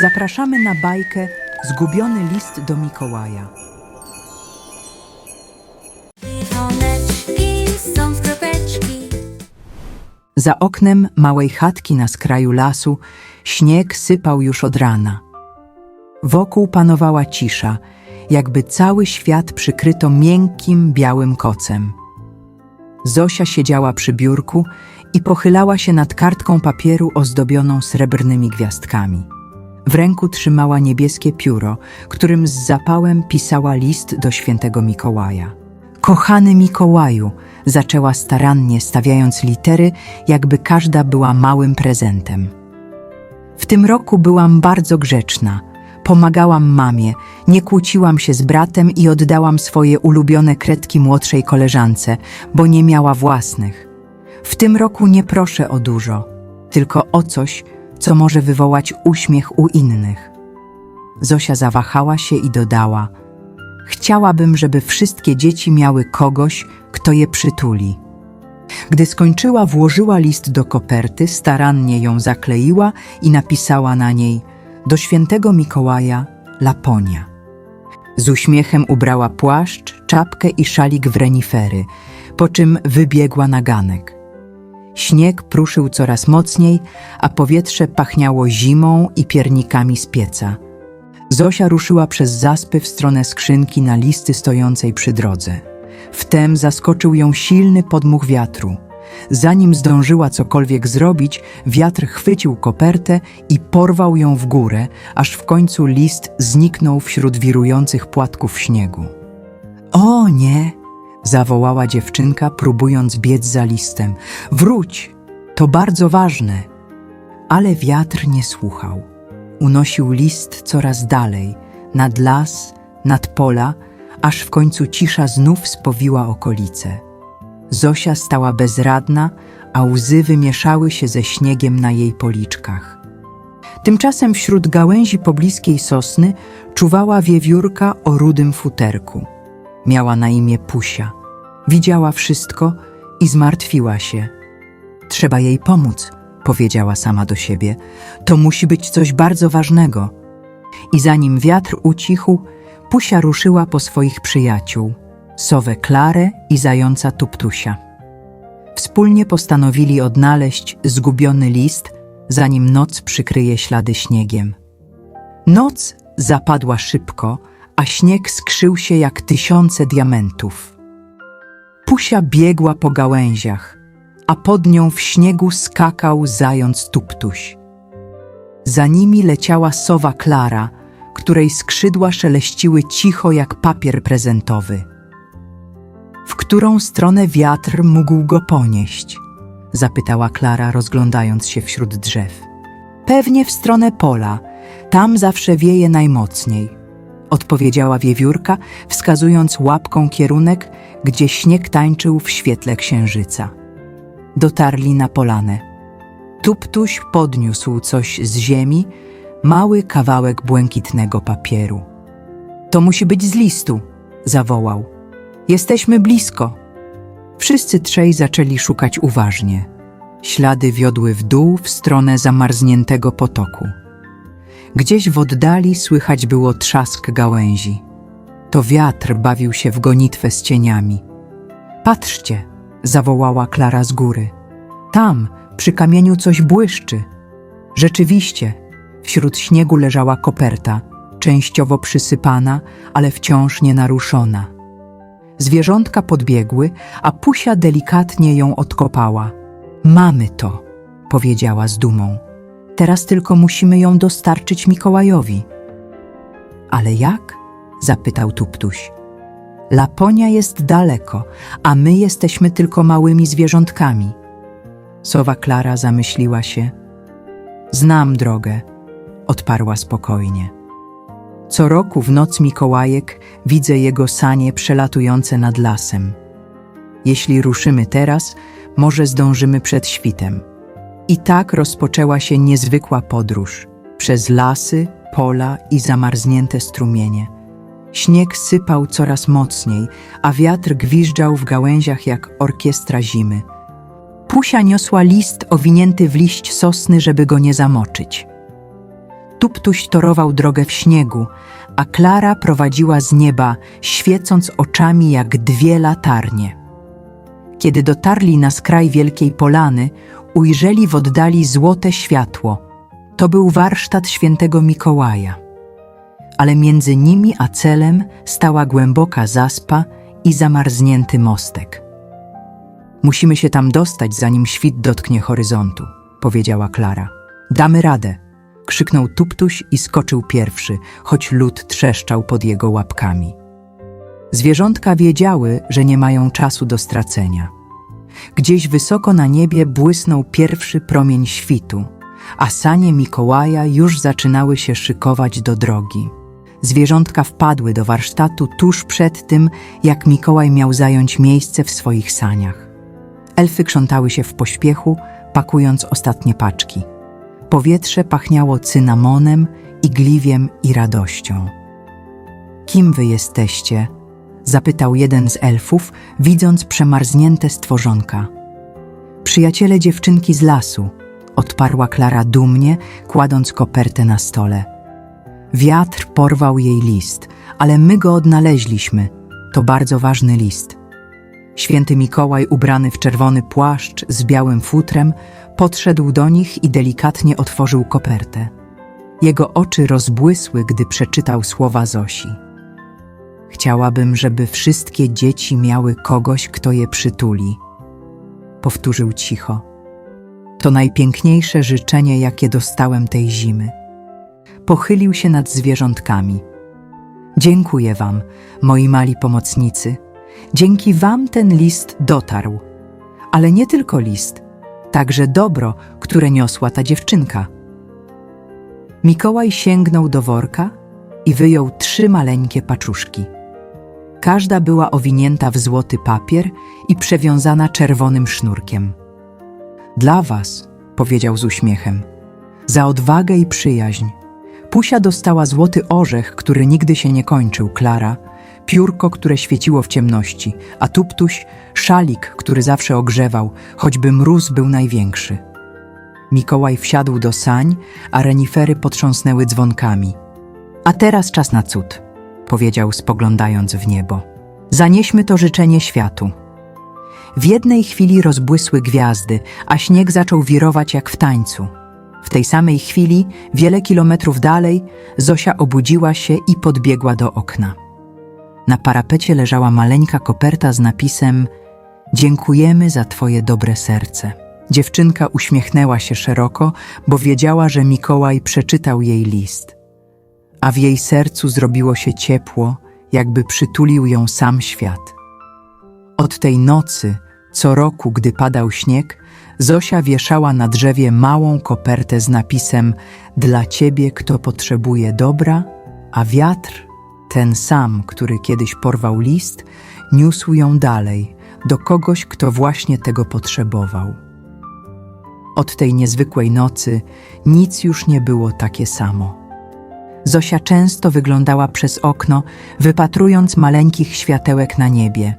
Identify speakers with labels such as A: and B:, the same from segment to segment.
A: Zapraszamy na bajkę Zgubiony list do Mikołaja.
B: Są kropeczki.
A: Za oknem małej chatki na skraju lasu śnieg sypał już od rana. Wokół panowała cisza, jakby cały świat przykryto miękkim, białym kocem. Zosia siedziała przy biurku i pochylała się nad kartką papieru ozdobioną srebrnymi gwiazdkami. W ręku trzymała niebieskie pióro, którym z zapałem pisała list do świętego Mikołaja. Kochany Mikołaju, zaczęła starannie, stawiając litery, jakby każda była małym prezentem. W tym roku byłam bardzo grzeczna. Pomagałam mamie, nie kłóciłam się z bratem i oddałam swoje ulubione kredki młodszej koleżance, bo nie miała własnych. W tym roku nie proszę o dużo, tylko o coś, co może wywołać uśmiech u innych. Zosia zawahała się i dodała: Chciałabym, żeby wszystkie dzieci miały kogoś, kto je przytuli. Gdy skończyła, włożyła list do koperty, starannie ją zakleiła i napisała na niej do świętego Mikołaja Laponia. Z uśmiechem ubrała płaszcz, czapkę i szalik w renifery, po czym wybiegła na ganek. Śnieg pruszył coraz mocniej, a powietrze pachniało zimą i piernikami z pieca. Zosia ruszyła przez zaspy w stronę skrzynki na listy stojącej przy drodze. Wtem zaskoczył ją silny podmuch wiatru. Zanim zdążyła cokolwiek zrobić, wiatr chwycił kopertę i porwał ją w górę, aż w końcu list zniknął wśród wirujących płatków śniegu. O nie! Zawołała dziewczynka, próbując biec za listem. Wróć! To bardzo ważne! Ale wiatr nie słuchał. Unosił list coraz dalej, nad las, nad pola, aż w końcu cisza znów spowiła okolice. Zosia stała bezradna, a łzy wymieszały się ze śniegiem na jej policzkach. Tymczasem wśród gałęzi pobliskiej sosny czuwała wiewiórka o rudym futerku. Miała na imię Pusia. Widziała wszystko i zmartwiła się. Trzeba jej pomóc, powiedziała sama do siebie. To musi być coś bardzo ważnego. I zanim wiatr ucichł, Pusia ruszyła po swoich przyjaciół, sowę Klarę i zająca Tuptusia. Wspólnie postanowili odnaleźć zgubiony list, zanim noc przykryje ślady śniegiem. Noc zapadła szybko, a śnieg skrzył się jak tysiące diamentów. Pusia biegła po gałęziach, a pod nią w śniegu skakał zając Tuptuś. Za nimi leciała sowa Klara, której skrzydła szeleściły cicho jak papier prezentowy. W którą stronę wiatr mógł go ponieść? Zapytała Klara, rozglądając się wśród drzew. Pewnie w stronę pola, tam zawsze wieje najmocniej, odpowiedziała wiewiórka, wskazując łapką kierunek, gdzie śnieg tańczył w świetle księżyca. Dotarli na polanę. Tuptuś podniósł coś z ziemi, mały kawałek błękitnego papieru. To musi być z listu, zawołał. Jesteśmy blisko. Wszyscy trzej zaczęli szukać uważnie. Ślady wiodły w dół w stronę zamarzniętego potoku. Gdzieś w oddali słychać było trzask gałęzi. To wiatr bawił się w gonitwę z cieniami. Patrzcie, zawołała Klara z góry. Tam, przy kamieniu coś błyszczy. Rzeczywiście, wśród śniegu leżała koperta, częściowo przysypana, ale wciąż nienaruszona. Zwierzątka podbiegły, a Pusia delikatnie ją odkopała. Mamy to, powiedziała z dumą. Teraz tylko musimy ją dostarczyć Mikołajowi. Ale jak? zapytał Tuptuś. Laponia jest daleko, a my jesteśmy tylko małymi zwierzątkami. Sowa Klara zamyśliła się. Znam drogę, odparła spokojnie. Co roku w noc Mikołajek widzę jego sanie przelatujące nad lasem. Jeśli ruszymy teraz, może zdążymy przed świtem. I tak rozpoczęła się niezwykła podróż przez lasy, pola i zamarznięte strumienie. Śnieg sypał coraz mocniej, a wiatr gwiżdżał w gałęziach jak orkiestra zimy. Pusia niosła list owinięty w liść sosny, żeby go nie zamoczyć. Tuptuś torował drogę w śniegu, a Klara prowadziła z nieba, świecąc oczami jak dwie latarnie. Kiedy dotarli na skraj wielkiej polany, ujrzeli w oddali złote światło. To był warsztat świętego Mikołaja. Ale między nimi a celem stała głęboka zaspa i zamarznięty mostek. Musimy się tam dostać, zanim świt dotknie horyzontu, powiedziała Klara. Damy radę, krzyknął Tuptuś i skoczył pierwszy, choć lód trzeszczał pod jego łapkami. Zwierzątka wiedziały, że nie mają czasu do stracenia. Gdzieś wysoko na niebie błysnął pierwszy promień świtu, a sanie Mikołaja już zaczynały się szykować do drogi. Zwierzątka wpadły do warsztatu tuż przed tym, jak Mikołaj miał zająć miejsce w swoich saniach. Elfy krzątały się w pośpiechu, pakując ostatnie paczki. Powietrze pachniało cynamonem, igliwiem i radością. Kim wy jesteście? Zapytał jeden z elfów, widząc przemarznięte stworzonka. Przyjaciele dziewczynki z lasu, odparła Klara dumnie, kładąc kopertę na stole. Wiatr porwał jej list, ale my go odnaleźliśmy. To bardzo ważny list. Święty Mikołaj, ubrany w czerwony płaszcz z białym futrem, podszedł do nich i delikatnie otworzył kopertę. Jego oczy rozbłysły, gdy przeczytał słowa Zosi. Chciałabym, żeby wszystkie dzieci miały kogoś, kto je przytuli. Powtórzył cicho. To najpiękniejsze życzenie, jakie dostałem tej zimy. Pochylił się nad zwierzątkami. Dziękuję wam, moi mali pomocnicy. Dzięki wam ten list dotarł. Ale nie tylko list, także dobro, które niosła ta dziewczynka. Mikołaj sięgnął do worka i wyjął trzy maleńkie paczuszki. Każda była owinięta w złoty papier i przewiązana czerwonym sznurkiem. Dla was, powiedział z uśmiechem, za odwagę i przyjaźń. Pusia dostała złoty orzech, który nigdy się nie kończył, Klara, piórko, które świeciło w ciemności, a Tuptuś szalik, który zawsze ogrzewał, choćby mróz był największy. Mikołaj wsiadł do sań, a renifery potrząsnęły dzwonkami. A teraz czas na cud, powiedział spoglądając w niebo. Zanieśmy to życzenie światu. W jednej chwili rozbłysły gwiazdy, a śnieg zaczął wirować jak w tańcu. W tej samej chwili, wiele kilometrów dalej, Zosia obudziła się i podbiegła do okna. Na parapecie leżała maleńka koperta z napisem Dziękujemy za Twoje dobre serce. Dziewczynka uśmiechnęła się szeroko, bo wiedziała, że Mikołaj przeczytał jej list. A w jej sercu zrobiło się ciepło, jakby przytulił ją sam świat. Od tej nocy, co roku, gdy padał śnieg, Zosia wieszała na drzewie małą kopertę z napisem Dla ciebie, kto potrzebuje dobra, a wiatr, ten sam, który kiedyś porwał list, niósł ją dalej, do kogoś, kto właśnie tego potrzebował. Od tej niezwykłej nocy nic już nie było takie samo. Zosia często wyglądała przez okno, wypatrując maleńkich światełek na niebie.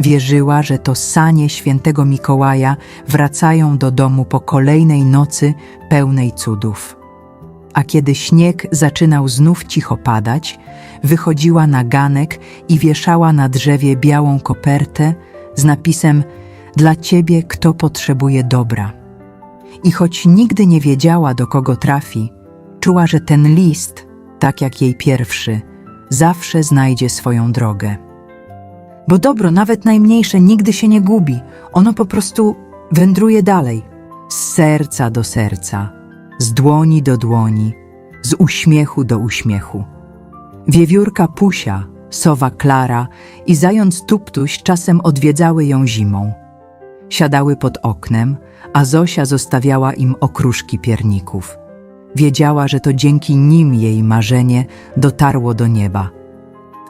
A: Wierzyła, że to sanie świętego Mikołaja wracają do domu po kolejnej nocy pełnej cudów. A kiedy śnieg zaczynał znów cicho padać, wychodziła na ganek i wieszała na drzewie białą kopertę z napisem Dla ciebie, kto potrzebuje dobra. I choć nigdy nie wiedziała, do kogo trafi, czuła, że ten list, tak jak jej pierwszy, zawsze znajdzie swoją drogę. Bo dobro, nawet najmniejsze, nigdy się nie gubi. Ono po prostu wędruje dalej. Z serca do serca, z dłoni do dłoni, z uśmiechu do uśmiechu. Wiewiórka Pusia, sowa Klara i zając Tuptuś czasem odwiedzały ją zimą. Siadały pod oknem, a Zosia zostawiała im okruszki pierników. Wiedziała, że to dzięki nim jej marzenie dotarło do nieba.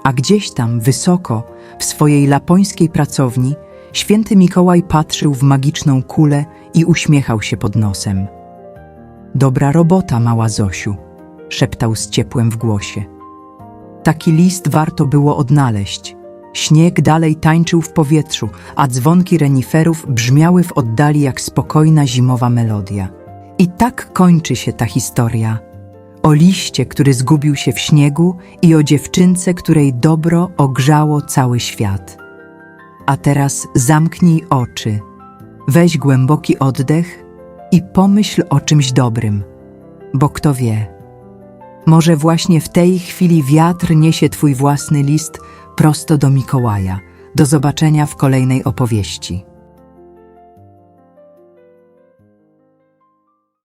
A: A gdzieś tam, wysoko, w swojej lapońskiej pracowni, święty Mikołaj patrzył w magiczną kulę i uśmiechał się pod nosem. Dobra robota, mała Zosiu, szeptał z ciepłem w głosie. Taki list warto było odnaleźć. Śnieg dalej tańczył w powietrzu, a dzwonki reniferów brzmiały w oddali jak spokojna zimowa melodia. I tak kończy się ta historia. o liście, który zgubił się w śniegu i o dziewczynce, której dobro ogrzało cały świat. A teraz zamknij oczy, weź głęboki oddech i pomyśl o czymś dobrym, bo kto wie, może właśnie w tej chwili wiatr niesie twój własny list prosto do Mikołaja. Do zobaczenia w kolejnej opowieści.